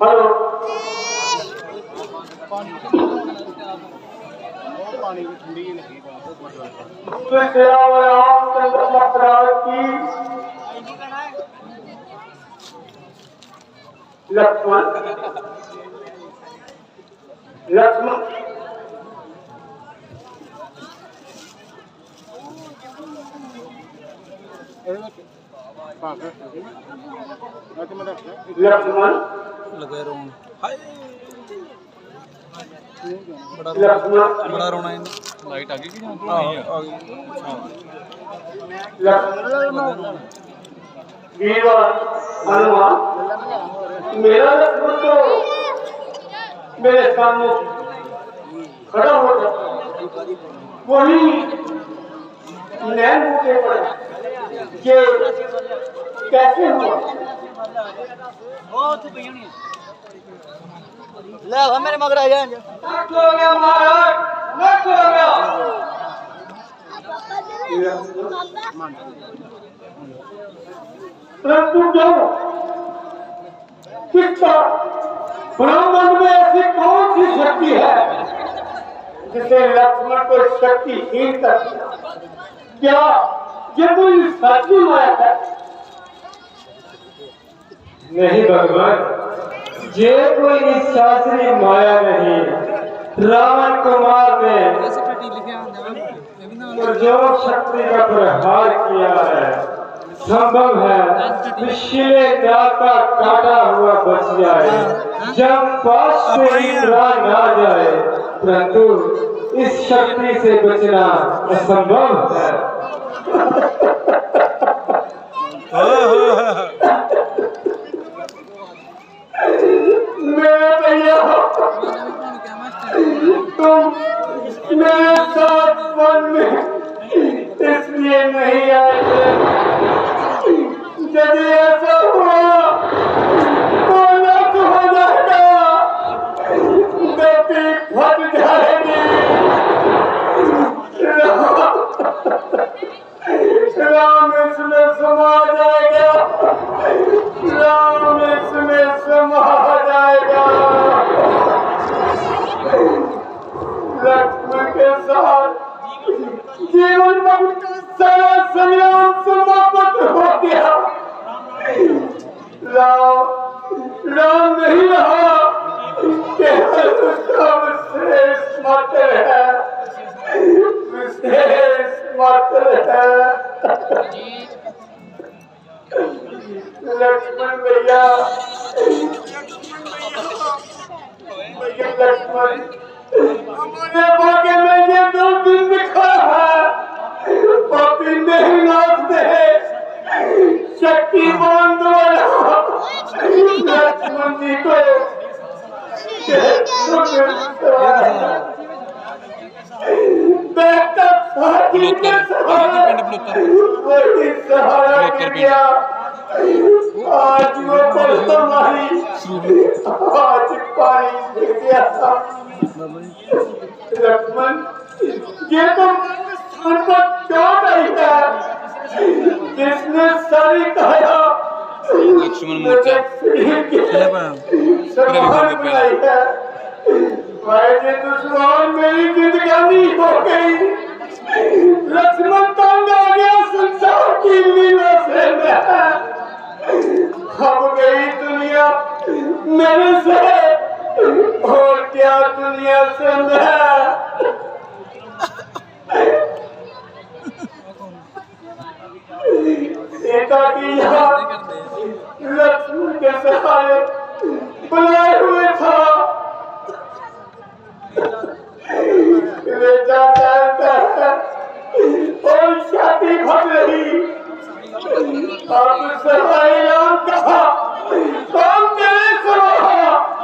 Hello. Lakshman Lakshman ਲਗੇ ਰੋਣ। ਹਾਏ। ਬੜਾ ਰੋਣਾ। ਬੜਾ ਰੋਣਾ ਇਹਨੂੰ। ਲਾਈਟ ਆ ਗਈ ਕਿ ਜਾਂ ਨਹੀਂ ਆ ਗਈ। ਵੀਰ ਹਨੂਮਾਨ ਮੇਰਾ ਪੁੱਤ ਮੇਰੇ ਸਾਹਮਣੇ ਖੜਾ ਹੋ ਜਾ। ਕੋਈ ਨੈਣ ਮੁਕੇ ਪੜਾ یہ کیسے ہوا؟ بہت بھینی لے ہمارے مگر آ جائیں نٹ ہو گیا مہاراج نٹ ہو گیا۔ پرنتو جو سکھا۔ برہمن میں ایسی کون سی شکتی ہے جسے لکشمن کو شکتی ہی کر کیا یہ کوئی سچی مایا ہے؟ نہیں بھگوان، یہ کوئی شاستری مایا نہیں۔ راوان کمار نے جو شکتی کا پرہار کیا ہے۔ سمبھو ہے مشیرے داتا کٹا ہوا بچ جائے۔ جب پاس سے ہی اترا نہ جائے، پرنتو، اس شکتی سے بچنا اسمبھو ہے۔ نہیں آئے جب ایسا ہوا تو ہو جائے گا آج وہ پڑھ ماری آج پانی گر گیا کتنا بھائی لکمن یہ تو ان کو کیا نہیں ہے جس نے ساری کہا لکشمن مورچہ۔ چلے پا چلے بھی پہلے بھائی جی دشمن میری زندگانی ہو گئی۔ لکشمن تنگ آ گیا سنسار کی لینا سے میں ہم گئی دنیا میرے سے اور کیا دنیا سمجھا کی لکشمی کے سہارے بلائے ہوئے تھا۔ بیٹا جانتا اور شادی بھگ رہی۔ آپ سہارے نام کہا، کون کرے سہارا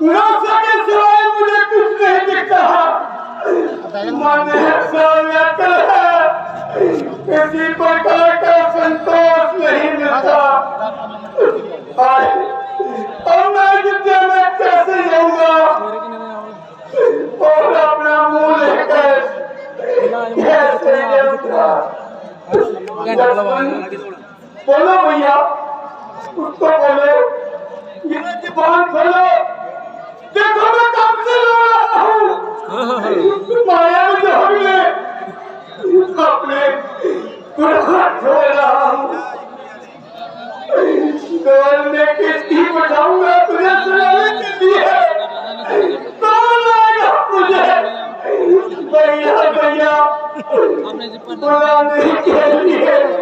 خدا سوائے مجھے کچھ نہیں دکھتا من انسانیت ہے کسی پرکار کا سنتوش نہیں ملتا اور میں جتنے میں کیسے رہوں گا اور اپنا منہ لے کر کیسے رہوں گا بولو بھیا اس کو بولو بہت بھلا دیکھو میں کب سے لو رہا ہوں۔ مایا مجھے ہم نے۔ اپنے پرہاں دھو رہا ہوں۔ دول میں کس کی بٹھاؤں میں تجھے سنانے کے لیے دول آئے گا مجھے؟ بہیا بہیا بڑا نہیں کے لیے۔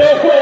Real.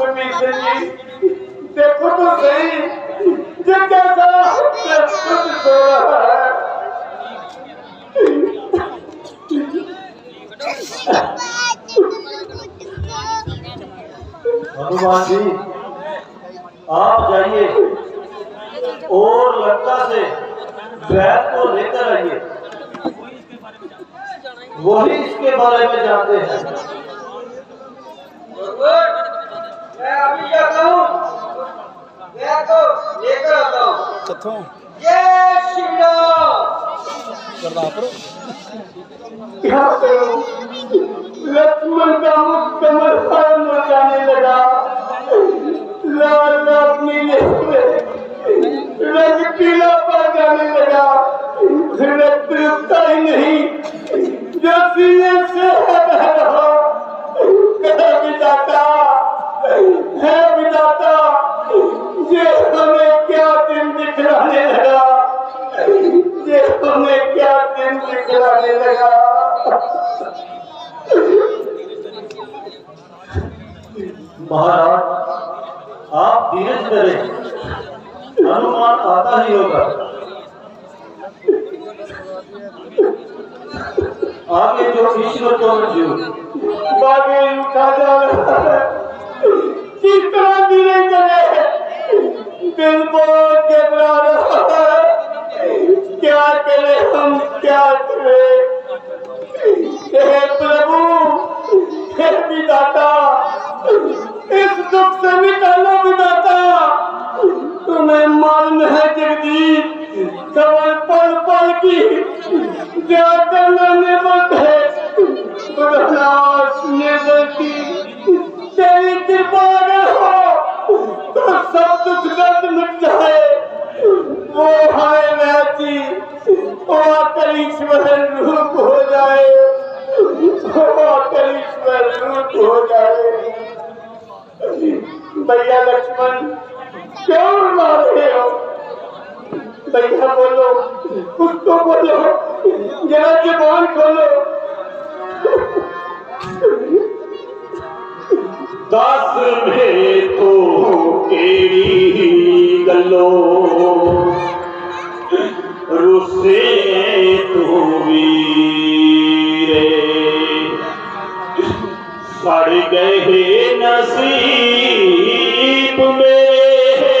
امید جی آپ جائیے اور لتا سے بیت کو لے کر آئیے وہی اس کے بارے میں جانتے ہیں میں ابھی جاتا ہوں۔ میں تو لے کر آتا ہوں۔ کتھوں؟ یہ شملہ۔ کردا پرو لکمن کا مکمل مچانے لگا۔ لال لا اس کو کھولو دس میں تو روسے تو ویرے سڑ گئے نصیب میرے۔